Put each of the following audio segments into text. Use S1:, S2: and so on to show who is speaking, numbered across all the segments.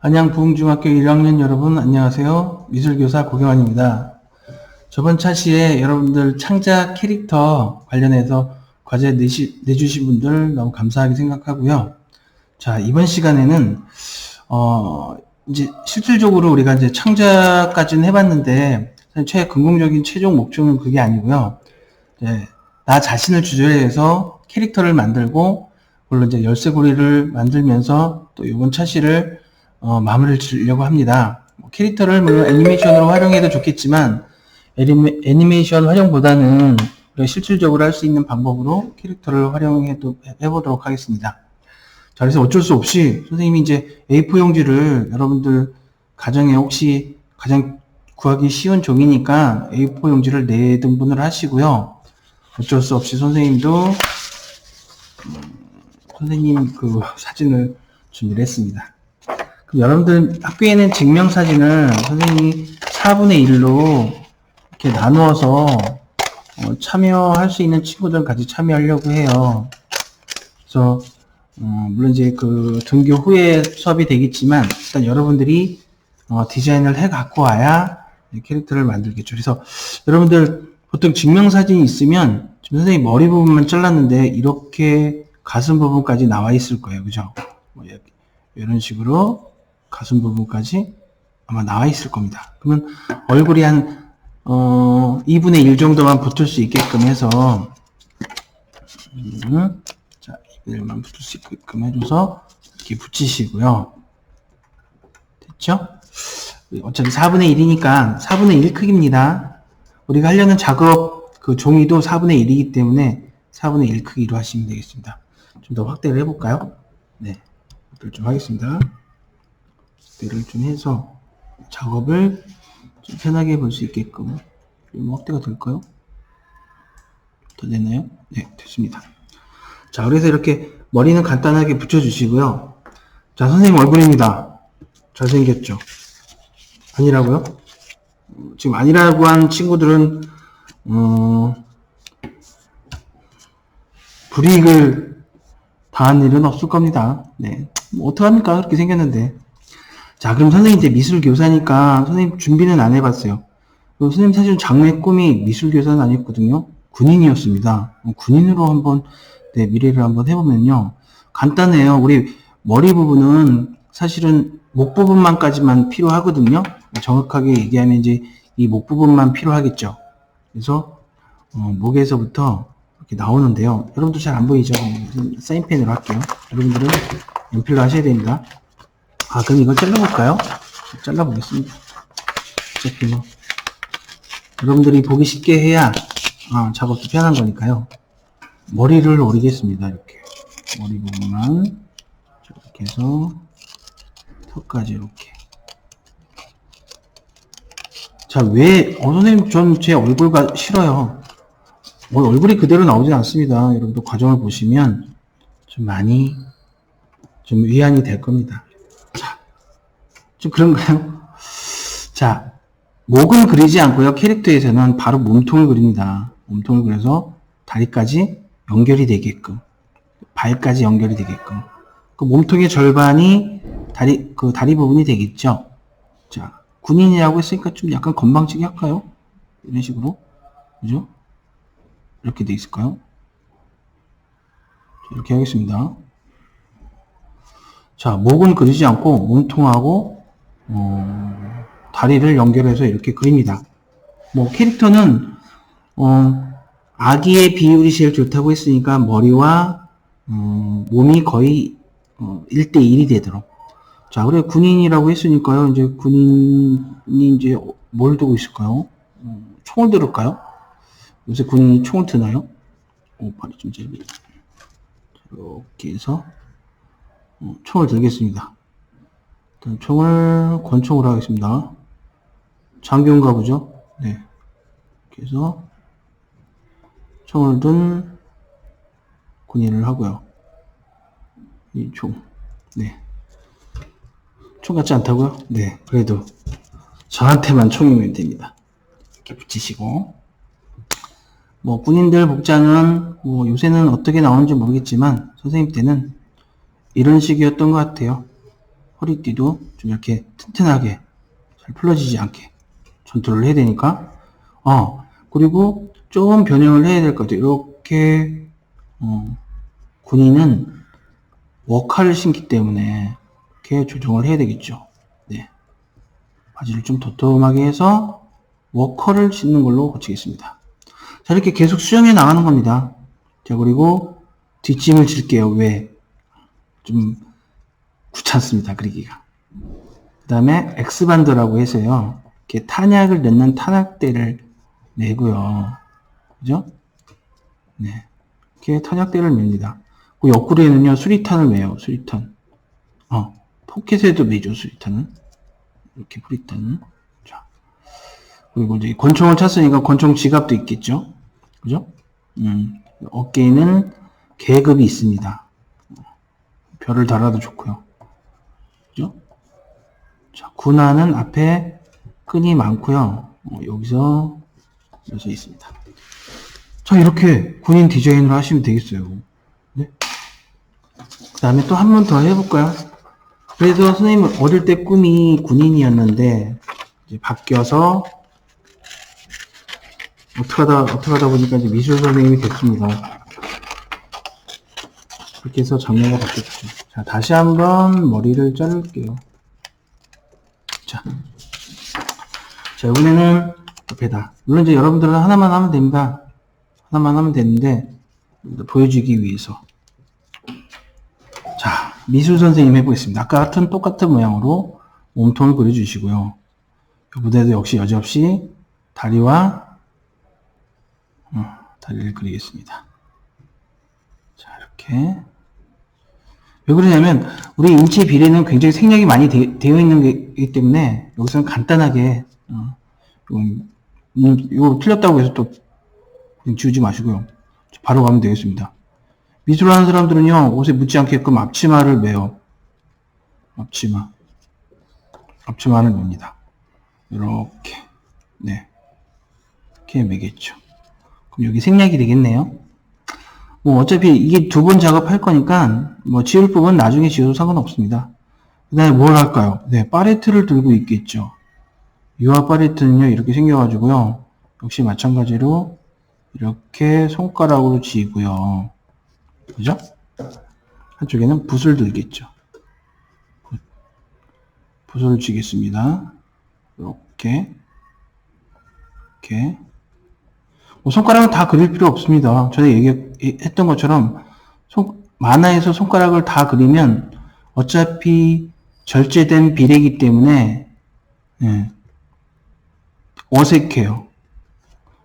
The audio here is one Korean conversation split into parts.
S1: 안양 부흥중학교 1학년 여러분 안녕하세요. 미술교사 고경환입니다. 저번 차시에 여러분들 창작 캐릭터 관련해서 과제 내시, 내주신 분들 너무 감사하게 생각하고요. 자, 이번 시간에는, 어, 이제 실질적으로 우리가 이제 창작까지는 해봤는데, 최, 근공적인 최종 목표는 그게 아니고요. 이제 나 자신을 주제로 해서 캐릭터를 만들고, 물론 이제 열쇠고리를 만들면서 또 이번 차시를 어, 마무리를 지려고 합니다. 뭐 캐릭터를 물론 애니메이션으로 활용해도 좋겠지만 애니메, 애니메이션 활용보다는 실질적으로 할 수 있는 방법으로 캐릭터를 활용해도 해보도록 하겠습니다. 자, 그래서 어쩔 수 없이 선생님이 이제 A4 용지를 여러분들 가정에 혹시 가장 구하기 쉬운 종이니까 A4 용지를 4등분을 하시고요. 어쩔 수 없이 선생님도 음, 선생님 그 사진을 준비를 했습니다. 여러분들 학교에는 증명사진을 선생님이 4분의 1로 이렇게 나누어서 어, 참여할 수 있는 친구들 같이 참여하려고 해요. 그래서 어, 물론 이제 그 등교 후에 수업이 되겠지만 일단 여러분들이 어, 디자인을 해 갖고 와야 캐릭터를 만들겠죠. 그래서 여러분들 보통 증명사진이 있으면 지금 선생님 머리 부분만 잘랐는데 이렇게 가슴 부분까지 나와 있을 거예요. 그죠? 뭐 이런 식으로 가슴 부분까지 아마 나와 있을 겁니다. 그러면 얼굴이 한 어, 2분의 1 정도만 붙을 수 있게끔 해서 음, 자, 2분의 1만 붙을 수 있게끔 해줘서 이렇게 붙이시고요. 됐죠? 어차피 4분의 1이니까 4분의 1 크기입니다. 우리가 하려는 작업 그 종이도 4분의 1이기 때문에 4분의 1 크기로 하시면 되겠습니다. 좀 더 확대를 해볼까요? 네. 확대를 좀 하겠습니다. 확대를 좀 해서 작업을 좀 편하게 볼 수 있게끔 좀 확대가 될까요? 더 되나요? 네, 됐습니다. 자, 그래서 이렇게 머리는 간단하게 붙여주시고요. 자, 선생님 얼굴입니다. 잘생겼죠? 아니라고요? 지금 아니라고 한 친구들은 어, 불이익을 당한 일은 없을 겁니다. 네. 뭐 어떡합니까? 그렇게 생겼는데. 자, 그럼 선생님 이제 미술 교사니까 선생님 준비는 안 해봤어요. 그리고 선생님 사실 장래 꿈이 미술 교사는 아니었거든요. 군인이었습니다. 군인으로 한번 네, 미래를 한번 해보면요. 간단해요. 우리 머리 부분은 사실은 목 부분만까지만 필요하거든요. 정확하게 얘기하면 이제 이 목 부분만 필요하겠죠. 그래서 어, 목에서부터 이렇게 나오는데요. 여러분도 잘 안 보이죠? 사인펜으로 할게요. 여러분들은 연필로 하셔야 됩니다. 아, 그럼 이걸 잘라볼까요? 잘라보겠습니다. 어차피 뭐, 여러분들이 보기 쉽게 해야, 아, 작업도 편한 거니까요. 머리를 오리겠습니다. 이렇게. 머리 부분만, 이렇게 해서, 턱까지 이렇게. 자, 왜, 어, 선생님, 전 제 얼굴가 싫어요. 뭐, 얼굴이 그대로 나오진 않습니다. 여러분도 과정을 보시면, 좀 많이, 좀 위안이 될 겁니다. 좀 그런가요? 자, 목은 그리지 않고요. 캐릭터에서는 바로 몸통을 그립니다. 몸통을 그려서 다리까지 연결이 되게끔, 발까지 연결이 되게끔. 그 몸통의 절반이 다리, 그 다리 부분이 되겠죠. 자, 군인이라고 했으니까 좀 약간 건방지게 할까요? 이런 식으로. 그죠? 이렇게 돼 있을까요? 이렇게 하겠습니다. 자, 목은 그리지 않고 몸통하고 어, 다리를 연결해서 이렇게 그립니다. 뭐 캐릭터는 어, 아기의 비율이 제일 좋다고 했으니까 머리와 어, 몸이 거의 어, 1대 1이 되도록. 자, 그래 군인이라고 했으니까요. 이제 군인이 이제 뭘 두고 있을까요? 어, 총을 들을까요? 요새 군인이 총을 드나요? 오, 발이 좀 짧네. 이렇게 해서 어, 총을 들겠습니다. 총을 권총으로 하겠습니다. 장교인가 보죠? 네. 해서 총을 든 군인을 하고요. 이 총. 네. 총 같지 않다고요? 네. 그래도 저한테만 총이면 됩니다. 이렇게 붙이시고. 뭐 군인들 복장은 뭐 요새는 어떻게 나오는지 모르겠지만 선생님 때는 이런 식이었던 것 같아요. 허리띠도 좀 이렇게 튼튼하게 잘 풀어지지 않게 전투를 해야 되니까. 어 그리고 좀 변형을 해야 될 것 같아요. 이렇게 어, 군인은 워카를 신기 때문에 이렇게 조정을 해야 되겠죠. 네. 바지를 좀 도톰하게 해서 워커를 신는 걸로 고치겠습니다. 자 이렇게 계속 수정해 나가는 겁니다. 자 그리고 뒷짐을 질게요. 왜? 좀 귀찮습니다 그리기가. 그 다음에 X반드라고 해서요 이렇게 탄약을 넣는 탄약대를 내고요. 그죠? 네. 이렇게 탄약대를 맵니다. 그 옆구리에는요 수리탄을 매요 수리탄. 어 포켓에도 매죠 수리탄은. 이렇게 수리탄은. 자. 그리고 이제 권총을 찼으니까 권총 지갑도 있겠죠? 그죠? 음 어깨에는 계급이 있습니다. 별을 달아도 좋고요. 자, 군화는 앞에 끈이 많고요. 어, 여기서 여기서 있습니다. 자, 이렇게 군인 디자인으로 하시면 되겠어요. 네? 그 다음에 또 한 번 더 해볼까요? 그래서 선생님은 어릴 때 꿈이 군인이었는데, 이제 바뀌어서, 어떻게 하다, 어떻게 하다 보니까 이제 미술 선생님이 됐습니다. 그렇게 해서 장르가 바뀌었죠. 자, 다시 한번 머리를 자를게요. 자. 자, 이번에는 옆에다. 물론 이제 여러분들은 하나만 하면 됩니다. 하나만 하면 되는데, 보여주기 위해서. 자, 미술 선생님 해보겠습니다. 아까 같은 똑같은 모양으로 몸통을 그려주시고요. 이 무대도 역시 여지없이 다리와, 어, 다리를 그리겠습니다. 자, 이렇게. 왜 그러냐면, 우리 인체 비례는 굉장히 생략이 많이 되, 어 있는 거기 때문에, 여기서는 간단하게, 어, 좀, 음, 이거 틀렸다고 해서 또, 지우지 마시고요. 바로 가면 되겠습니다. 미술하는 사람들은요, 옷에 묻지 않게끔 앞치마를 매요. 앞치마. 앞치마를 맵니다. 이렇게. 네. 이렇게 매겠죠. 그럼 여기 생략이 되겠네요. 뭐 어차피 이게 두 번 작업할 거니까 뭐 지울 부분 나중에 지워도 상관없습니다. 그 다음에 뭘 할까요? 네, 파레트를 들고 있겠죠. 유화 파레트는요, 이렇게 생겨가지고요. 역시 마찬가지로 이렇게 손가락으로 쥐고요. 그죠? 한쪽에는 붓을 들겠죠. 붓을 쥐겠습니다. 이렇게 이렇게 뭐 손가락은 다 그릴 필요 없습니다. 전에 얘기했던 것처럼 손, 만화에서 손가락을 다 그리면 어차피 절제된 비례이기 때문에 예, 어색해요.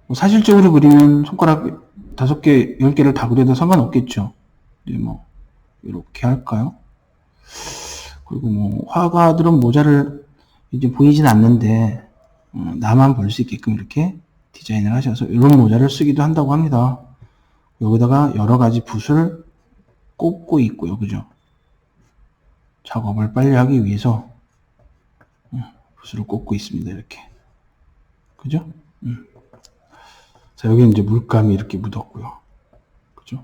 S1: 뭐 사실적으로 그리면 손가락 다섯 개, 열 개를 다 그려도 상관없겠죠. 이제 뭐 이렇게 할까요? 그리고 뭐 화가들은 모자를 이제 보이진 않는데 어, 나만 볼 수 있게끔 이렇게 디자인을 하셔서 이런 모자를 쓰기도 한다고 합니다. 여기다가 여러 가지 붓을 꽂고 있고요. 그죠? 작업을 빨리 하기 위해서 음, 붓을 꽂고 있습니다. 이렇게. 그죠? 음. 자, 여기는 이제 물감이 이렇게 묻었고요. 그죠?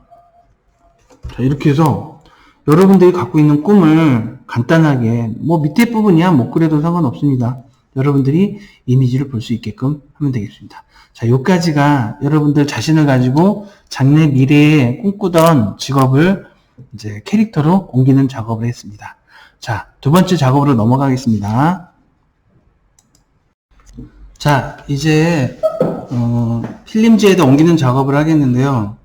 S1: 자, 이렇게 해서 여러분들이 갖고 있는 꿈을 간단하게, 뭐 밑에 부분이야 못 그려도 상관없습니다. 여러분들이 이미지를 볼 수 있게끔 하면 되겠습니다. 자, 요까지가 여러분들 자신을 가지고 장래 미래에 꿈꾸던 직업을 이제 캐릭터로 옮기는 작업을 했습니다. 자, 두 번째 작업으로 넘어가겠습니다. 자, 이제 어, 필름지에다 옮기는 작업을 하겠는데요.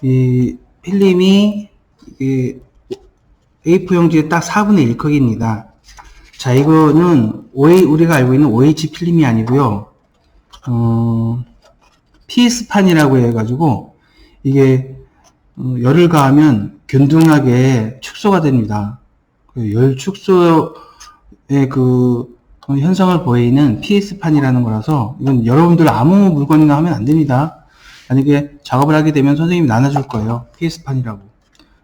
S1: 이 필름이 이게 A4 용지의 딱 4분의 1 크기입니다. 자, 이거는 OH, 우리가 알고 있는 OH 필름이 아니고요. 어, PS판이라고 해가지고 이게 어, 열을 가하면 균등하게 축소가 됩니다. 그 열 축소의 그 현상을 보이는 PS판이라는 거라서 이건 여러분들 아무 물건이나 하면 안 됩니다. 만약에 작업을 하게 되면 선생님이 나눠줄 거예요. PS판이라고.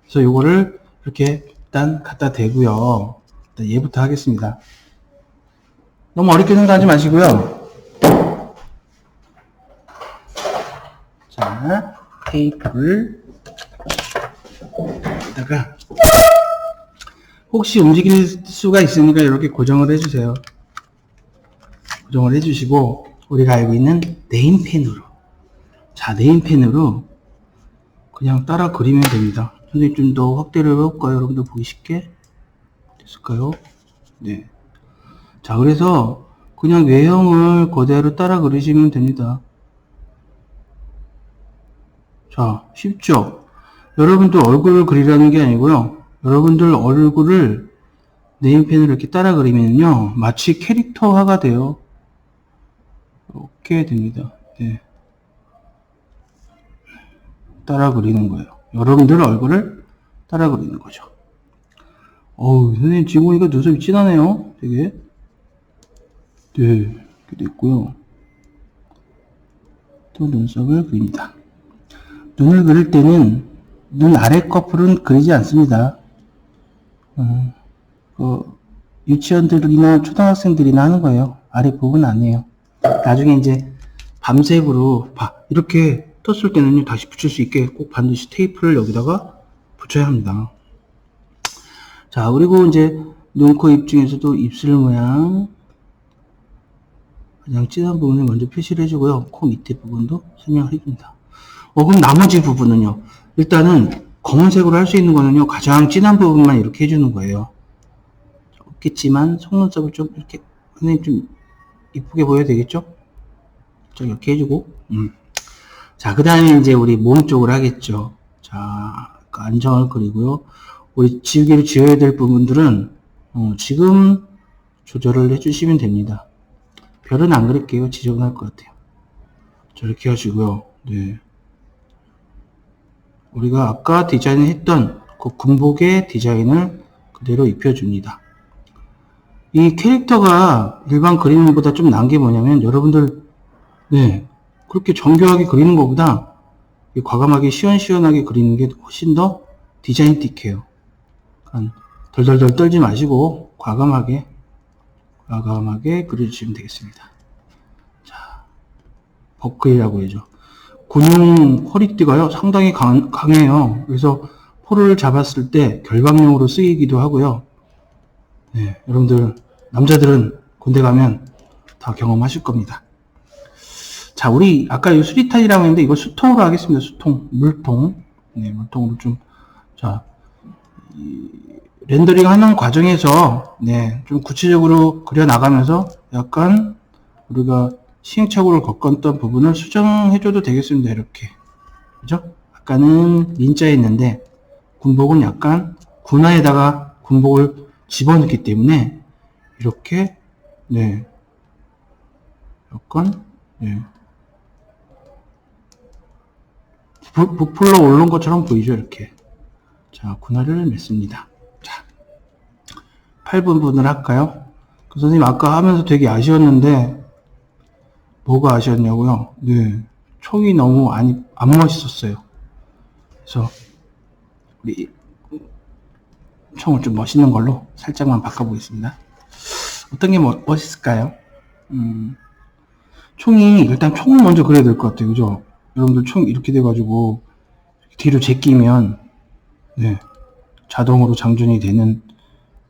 S1: 그래서 요거를 이렇게 일단 갖다 대고요. 일단 얘부터 하겠습니다. 너무 어렵게 생각하지 마시고요. 자, 테이프를 여기다가 혹시 움직일 수가 있으니까 이렇게 고정을 해주세요. 고정을 해주시고 우리가 알고 있는 네임펜으로 자 네임펜으로 그냥 따라 그리면 됩니다. 선생님 좀 더 확대를 해볼까요? 여러분들 보기 쉽게 됐을까요? 네. 자 그래서 그냥 외형을 그대로 따라 그리시면 됩니다. 자 쉽죠? 여러분들 얼굴을 그리라는 게 아니고요. 여러분들 얼굴을 네임펜으로 이렇게 따라 그리면요. 마치 캐릭터화가 돼요. 이렇게 됩니다. 네. 따라 그리는 거예요. 여러분들 얼굴을 따라 그리는 거죠. 어우, 선생님 지금 보니까 눈썹이 진하네요. 되게. 네, 이렇게 됐고요. 또 눈썹을 그립니다. 눈을 그릴 때는 눈 아래 커플은 그리지 않습니다. 어, 그 유치원들이나 초등학생들이나 하는 거예요. 아래 부분 아니에요. 나중에 이제 밤색으로 봐 이렇게 떴을 때는요 다시 붙일 수 있게 꼭 반드시 테이프를 여기다가 붙여야 합니다. 자 그리고 이제 눈, 코, 입 중에서도 입술 모양 가장 진한 부분을 먼저 표시를 해주고요. 코 밑에 부분도 설명을 해줍니다. 어 그럼 나머지 부분은요. 일단은 검은색으로 할 수 있는 거는요. 가장 진한 부분만 이렇게 해주는 거예요. 없겠지만 속눈썹을 좀 이렇게 선생님 좀 이쁘게 보여야 되겠죠? 자, 이렇게 해주고, 음. 자, 그 다음에 이제 우리 몸 쪽을 하겠죠. 자, 그 안정을 그리고요. 우리 지우개로 지워야 될 부분들은, 어, 지금 조절을 해주시면 됩니다. 별은 안 그릴게요. 지저분할 것 같아요. 저렇게 하시고요. 네. 우리가 아까 디자인을 했던 그 군복의 디자인을 그대로 입혀줍니다. 이 캐릭터가 일반 그리는 것보다 좀 나은 게 뭐냐면 여러분들 네 그렇게 정교하게 그리는 것보다 과감하게 시원시원하게 그리는 게 훨씬 더 디자인틱해요. 덜덜덜 떨지 마시고 과감하게 과감하게 그려주시면 되겠습니다. 자 버클이라고 해죠. 근육 허리띠가요 상당히 강, 강해요. 그래서 포를 잡았을 때 결박용으로 쓰이기도 하고요. 네, 여러분들 남자들은 군대 가면 다 경험하실 겁니다. 자, 우리 아까 이 수리탄이라고 했는데 이거 수통으로 하겠습니다. 수통, 물통. 네, 물통으로 좀 자, 렌더링 하는 과정에서 네, 좀 구체적으로 그려 나가면서 약간 우리가 시행착오를 겪었던 부분을 수정해 줘도 되겠습니다. 이렇게. 그죠? 아까는 민자였는데 군복은 약간 군화에다가 군복을 집어넣기 때문에 이렇게 네 약간 네 부, 부풀러 오른 것처럼 보이죠 이렇게 자 군화를 맺습니다 자 8분 분을 할까요 그 선생님 아까 하면서 되게 아쉬웠는데 뭐가 아쉬웠냐고요 네 총이 너무 안, 안 멋있었어요 그래서 우리 총을 좀 멋있는 걸로 살짝만 바꿔보겠습니다. 어떤 게 뭐, 멋있을까요? 음, 총이, 일단 총을 먼저 그려야 될 것 같아요. 그죠? 여러분들 총 이렇게 돼가지고, 뒤로 제끼면, 네, 자동으로 장전이 되는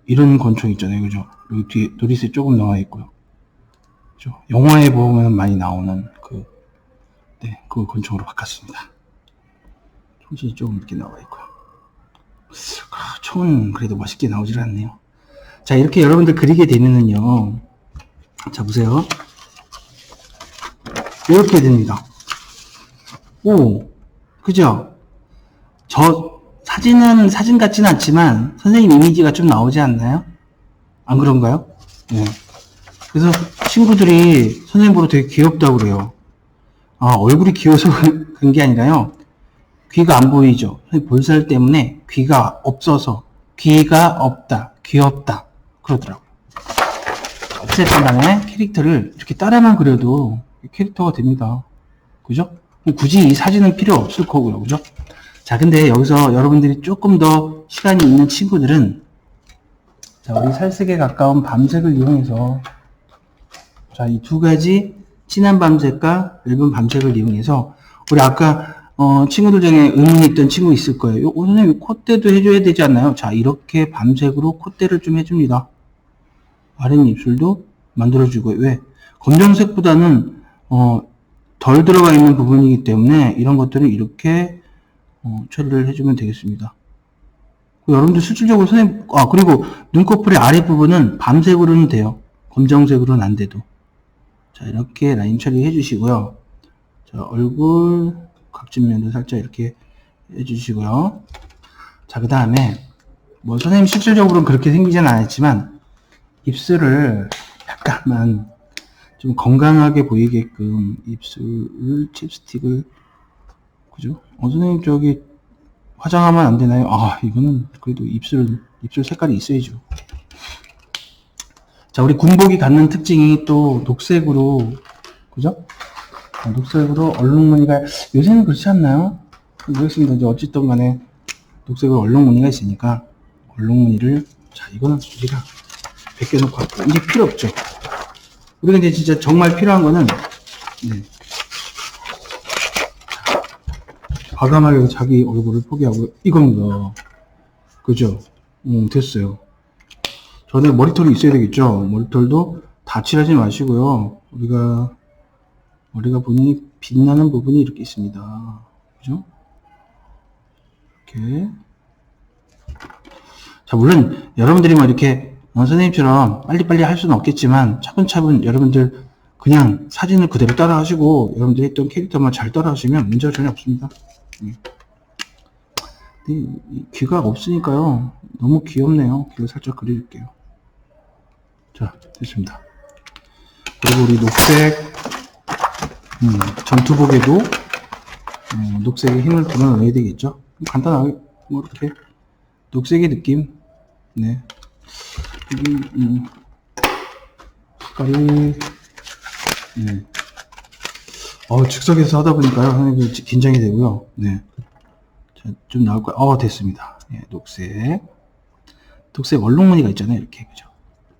S1: 이런 권총 있잖아요. 그죠? 여기 뒤에 노리스에 조금 나와 있고요. 그죠? 영화에 보면 많이 나오는 그, 네, 그 권총으로 바꿨습니다. 총신이 조금 이렇게 나와 있고요. 아, 총은 그래도 멋있게 나오질 않네요. 자, 이렇게 여러분들 그리게 되면은요. 자, 보세요. 이렇게 됩니다. 오, 그죠? 저 사진은 사진 같지는 않지만 선생님 이미지가 좀 나오지 않나요? 안 그런가요? 네. 그래서 친구들이 선생님 보러 되게 귀엽다고 그래요. 아, 얼굴이 귀여워서 그런 게 아니라요. 귀가 안 보이죠. 볼살 때문에 귀가 없어서 귀가 없다, 귀엽다 그러더라고요. 어쨌든 간에 캐릭터를 이렇게 따라만 그려도 캐릭터가 됩니다. 그죠? 굳이 이 사진은 필요 없을 거고요. 그죠? 자, 근데 여기서 여러분들이 조금 더 시간이 있는 친구들은 자, 우리 살색에 가까운 밤색을 이용해서 자, 이 두 가지 진한 밤색과 얇은 밤색을 이용해서 우리 아까 어, 친구들 중에 의문이 있던 친구 있을 거예요. 요, 선생님, 콧대도 해줘야 되지 않나요? 자, 이렇게 밤색으로 콧대를 좀 해줍니다. 아랫입술도 만들어주고, 왜? 검정색보다는, 어, 덜 들어가 있는 부분이기 때문에 이런 것들을 이렇게, 어, 처리를 해주면 되겠습니다. 여러분들 실질적으로 선생님, 아, 그리고 눈꺼풀의 아랫부분은 밤색으로는 돼요. 검정색으로는 안 돼도. 자, 이렇게 라인 처리해 주시고요. 자, 얼굴 각진면도 살짝 이렇게 해 주시고요. 자, 그 다음에, 뭐, 선생님 실질적으로는 그렇게 생기진 않았지만, 입술을 약간만 좀 건강하게 보이게끔 입술을 칩스틱을, 그죠? 어, 선생님 저기 화장하면 안 되나요? 아, 이거는 그래도 입술, 입술 색깔이 있어야죠. 자, 우리 군복이 갖는 특징이 또 녹색으로, 그죠? 아, 녹색으로 얼룩무늬가, 요새는 그렇지 않나요? 모르겠습니다. 이제 어쨌든 간에 녹색으로 얼룩무늬가 있으니까, 얼룩무늬를, 자, 이거는 우리가 벗겨놓고. 이제 필요 없죠. 우리가 이제 진짜 정말 필요한 거는, 네. 과감하게 자기 얼굴을 포기하고, 이겁니다. 그죠? 음, 됐어요. 전에 머리털이 있어야 되겠죠. 머리털도 다 칠하지 마시고요. 우리가 머리가 본인이 빛나는 부분이 이렇게 있습니다. 그죠? 이렇게. 자, 물론 여러분들이 뭐 이렇게 어, 선생님처럼 빨리빨리 할 수는 없겠지만 차분차분 여러분들 그냥 사진을 그대로 따라 하시고 여러분들이 했던 캐릭터만 잘 따라 하시면 문제가 전혀 없습니다. 음. 귀가 없으니까요. 너무 귀엽네요. 귀를 살짝 그려줄게요. 자, 됐습니다. 그리고 우리 녹색, 음, 전투복에도, 어, 녹색의 힘을 불어넣어야 되겠죠? 간단하게, 뭐, 이렇게, 녹색의 느낌, 네. 여기, 음, 색깔이, 네. 어, 즉석에서 하다 보니까요, 선생님 긴장이 되고요. 네. 자, 좀 나올 거예요. 어, 됐습니다. 예, 녹색. 녹색 얼룩무늬가 있잖아요, 이렇게. 그죠?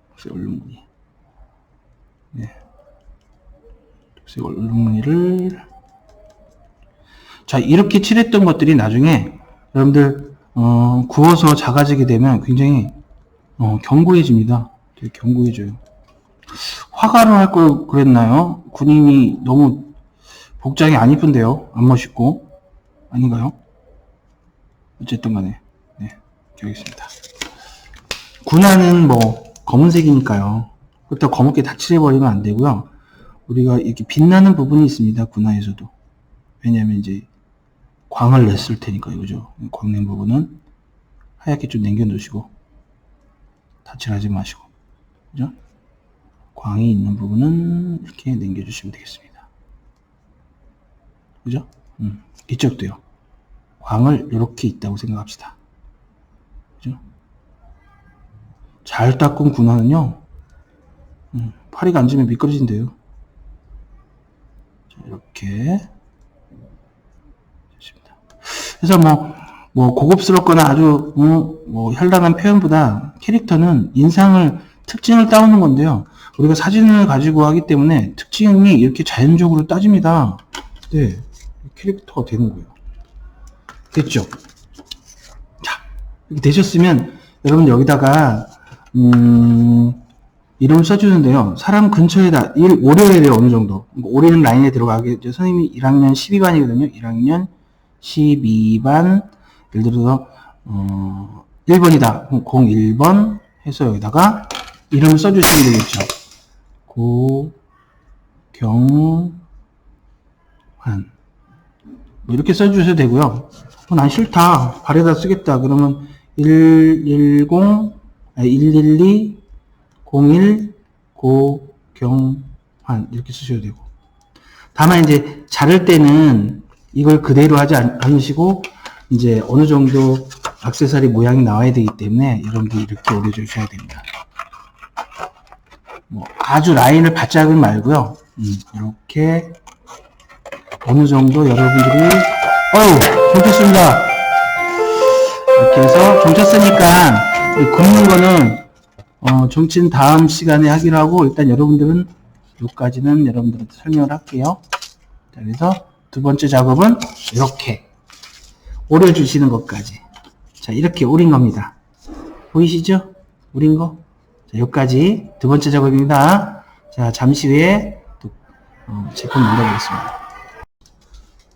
S1: 녹색 얼룩무늬. 네. 녹색 얼룩무늬를. 자, 이렇게 칠했던 것들이 나중에 여러분들, 어, 구워서 작아지게 되면 굉장히, 어, 견고해집니다. 되게 견고해져요. 화가로 할 걸 그랬나요? 군인이 너무 복장이 안 이쁜데요? 안 멋있고. 아닌가요? 어쨌든 간에, 네, 기억했습니다. 군화는 뭐, 검은색이니까요. 그렇다고 검게 다 칠해버리면 안 되고요. 우리가 이렇게 빛나는 부분이 있습니다. 군화에서도. 왜냐면 이제, 광을 냈을 테니까요. 그죠? 광낸 부분은 하얗게 좀 남겨놓으시고, 다 칠하지 마시고, 그죠? 광이 있는 부분은 이렇게 남겨주시면 되겠습니다. 그죠? 음, 이쪽도요. 광을 이렇게 있다고 생각합시다. 그죠? 잘 닦은 군화는요, 음, 파리가 앉으면 미끄러진대요. 자, 이렇게. 좋습니다. 그래서 뭐, 뭐, 고급스럽거나 아주, 뭐, 뭐 현란한 표현보다 캐릭터는 인상을, 특징을 따오는 건데요. 우리가 사진을 가지고 하기 때문에 특징이 이렇게 자연적으로 따집니다. 네. 캐릭터가 되는 거예요. 됐죠? 자, 이렇게 되셨으면 여러분 여기다가 음, 이름을 써주는데요. 사람 근처에다 일 돼요. 어느 정도. 그러니까 오리는 라인에 들어가게 이제 선생님이 1학년 12반이거든요. 1학년 12반 예를 들어서 어, 1번이다. 01번 해서 여기다가 이름을 써주시면 되겠죠. 고경환 뭐 이렇게 써주셔도 되고요. 어, 난 싫다. 발에다 쓰겠다. 그러면 110, 아니 112, 01, 고경환 이렇게 쓰셔도 되고. 다만 이제 자를 때는 이걸 그대로 하지 않- 않으시고 이제 어느 정도 악세사리 모양이 나와야 되기 때문에 여러분들이 이렇게 올려주셔야 됩니다. 뭐 아주 라인을 바짝은 말고요. 음, 이렇게 어느 정도 여러분들이 어우 정쳤습니다 이렇게 해서 정쳤으니까 이 굽는 거는 어, 정친 다음 시간에 하기로 하고 일단 여러분들은 여기까지는 여러분들한테 설명을 할게요 자, 그래서 두 번째 작업은 이렇게 오려주시는 것까지. 자, 이렇게 오린 겁니다. 보이시죠? 오린 거? 자, 여기까지 두 번째 작업입니다. 자, 잠시 후에 또, 어, 제품 만들어보겠습니다.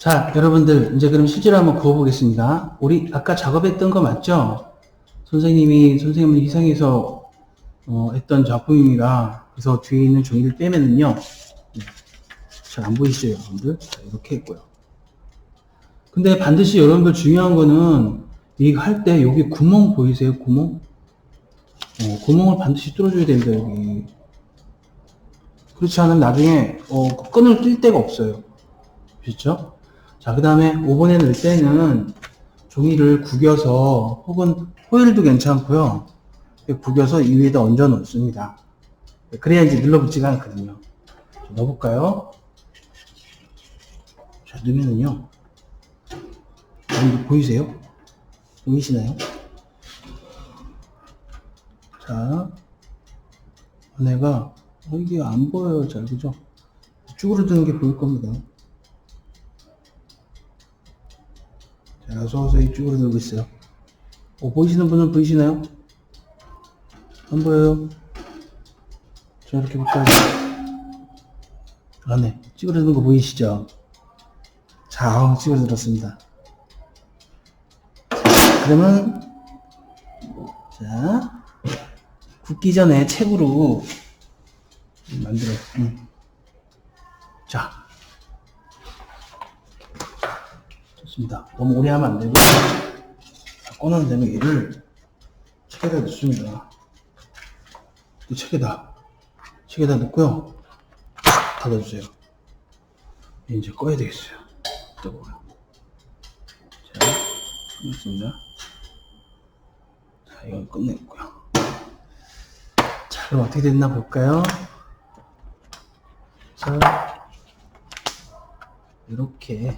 S1: 자, 여러분들, 이제 그럼 실제로 한번 구워보겠습니다. 우리 아까 작업했던 거 맞죠? 선생님이, 선생님을 희생해서, 어, 했던 작품입니다. 그래서 뒤에 있는 종이를 빼면은요, 잘 안 보이시죠, 여러분들? 자, 이렇게 했고요. 근데 반드시 여러분들 중요한 거는, 이거 할때 여기 구멍 보이세요? 구멍? 어, 구멍을 반드시 뚫어줘야 됩니다, 여기. 그렇지 않으면 나중에, 어, 끈을 뜰 데가 없어요. 그렇죠? 자, 그 다음에 오븐에 넣을 때는 종이를 구겨서 혹은 호일도 괜찮고요. 구겨서 이 위에다 얹어 놓습니다. 그래야 이제 눌러붙지가 않거든요. 자, 넣어볼까요? 자, 넣으면은요. 여러분들 보이세요? 보이시나요? 자, 안에가, 어, 이게 안 보여요. 잘, 그죠? 쭈그러드는 게 보일 겁니다. 서서히 쭈그러들고 있어요. 어, 보이시는 분은 보이시나요? 안 보여요? 자, 이렇게 볼까요? 안에 찌그러드는 거 보이시죠? 자, 어, 찌그러들었습니다. 자, 그러면, 자, 굽기 전에 책으로 만들어. 음. 자, 좋습니다. 너무 오래 하면 안 되고, 자, 꺼내는 다음에 얘를 책에다 넣습니다. 이 책에다, 책에다 넣고요. 닫아주세요. 이제 꺼야 되겠어요. 뜨거워요. 자, 끝냈습니다. 자, 이건 끝냈고요. 자, 그럼 어떻게 됐나 볼까요? 자, 이렇게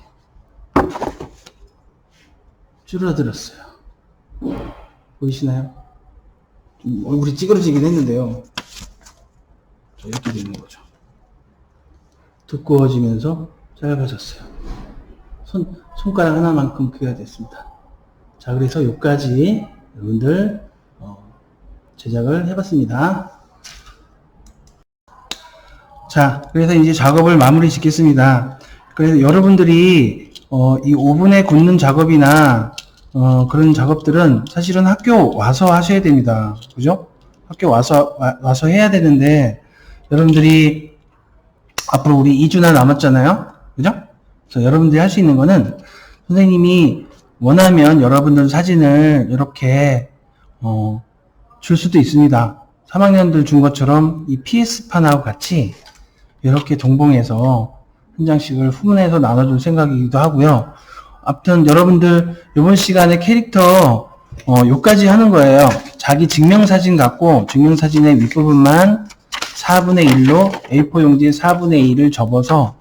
S1: 줄어들었어요. 보이시나요? 좀 얼굴이 찌그러지긴 했는데요. 자, 이렇게 되는 거죠. 두꺼워지면서 짧아졌어요. 손, 손가락 하나만큼 크기가 됐습니다. 자, 그래서 여기까지 여러분들 어, 제작을 해봤습니다. 자, 그래서 이제 작업을 마무리 짓겠습니다. 그래서 여러분들이 어, 이 오븐에 굽는 작업이나 어, 그런 작업들은 사실은 학교 와서 하셔야 됩니다. 그죠? 학교 와서 와, 와서 해야 되는데 여러분들이 앞으로 우리 2주나 남았잖아요. 그죠? 그래서 여러분들이 할 수 있는 거는 선생님이 원하면 여러분들 사진을 이렇게 어, 줄 수도 있습니다. 3학년들 준 것처럼 이 PS판하고 같이 이렇게 동봉해서 한 장씩을 후문해서 나눠줄 생각이기도 하고요. 아무튼 여러분들 이번 시간에 캐릭터 어, 요까지 하는 거예요. 자기 증명사진 갖고 증명사진의 윗부분만 4분의 1로 A4 용지에 4분의 1을 접어서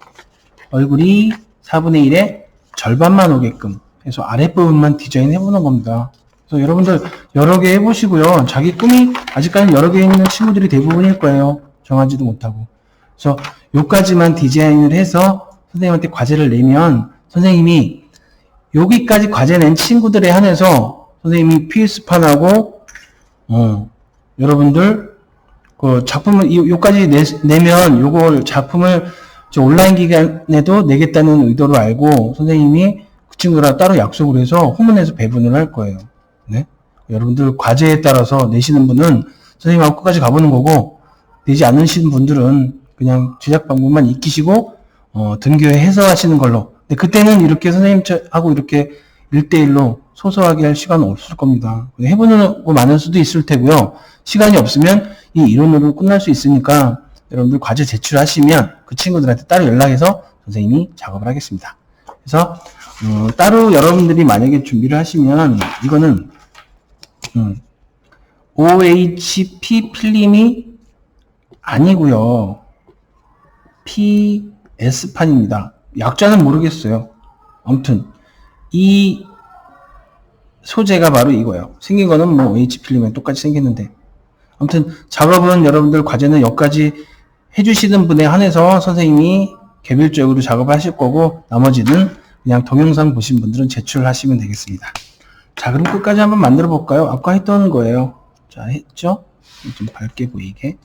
S1: 얼굴이 4분의 1의 절반만 오게끔 해서 아랫부분만 디자인 해보는 겁니다. 그래서 여러분들 여러 개 해보시고요. 자기 꿈이 아직까지 여러 개 있는 친구들이 대부분일 거예요. 정하지도 못하고. 그래서 요까지만 디자인을 해서 선생님한테 과제를 내면 선생님이 여기까지 과제 낸 친구들에 한해서 선생님이 PS판하고 어, 여러분들 그 작품을 이- 요까지 내, 내면 요걸 작품을 저 온라인 기간에도 내겠다는 의도로 알고 선생님이 그 친구랑 따로 약속을 해서 후문에서 배분을 할 거예요. 네? 여러분들 과제에 따라서 내시는 분은 선생님하고 끝까지 가보는 거고 내지 않으신 분들은 그냥 제작 방법만 익히시고 어, 등교에 해서 하시는 걸로. 근데 그때는 이렇게 선생님하고 이렇게 1대1로 소소하게 할 시간은 없을 겁니다. 해보는 거 많을 수도 있을 테고요. 시간이 없으면 이 이론으로 끝날 수 있으니까 여러분들 과제 제출하시면 그 친구들한테 따로 연락해서 선생님이 작업을 하겠습니다. 그래서 어, 따로 여러분들이 만약에 준비를 하시면 이거는 음, OHP 필름이 아니고요. PS판입니다. 약자는 모르겠어요. 아무튼 이 소재가 바로 이거예요. 생긴 거는 뭐 H 필름에 똑같이 생겼는데 아무튼 작업은 여러분들 과제는 여기까지 해주시는 분에 한해서 선생님이 개별적으로 작업하실 거고 나머지는 그냥 동영상 보신 분들은 제출하시면 되겠습니다. 자, 그럼 끝까지 한번 만들어 볼까요? 아까 했던 거예요. 자, 했죠? 좀 밝게 보이게.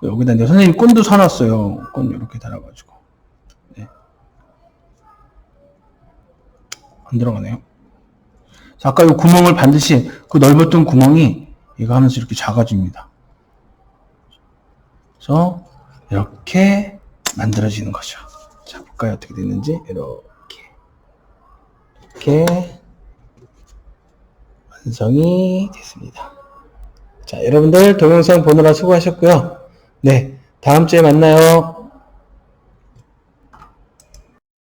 S1: 그 여기다 이제 선생님 끈도 사놨어요. 끈 이렇게 달아가지고. 네. 안 들어가네요. 자, 아까 이 구멍을 반드시 그 넓었던 구멍이 이거 하면서 이렇게 작아집니다. 그래서 이렇게 만들어지는 거죠. 자, 볼까요? 어떻게 됐는지. 이렇게. 이렇게 완성이 됐습니다. 자, 여러분들 동영상 보느라 수고하셨고요. 네, 다음 주에 만나요.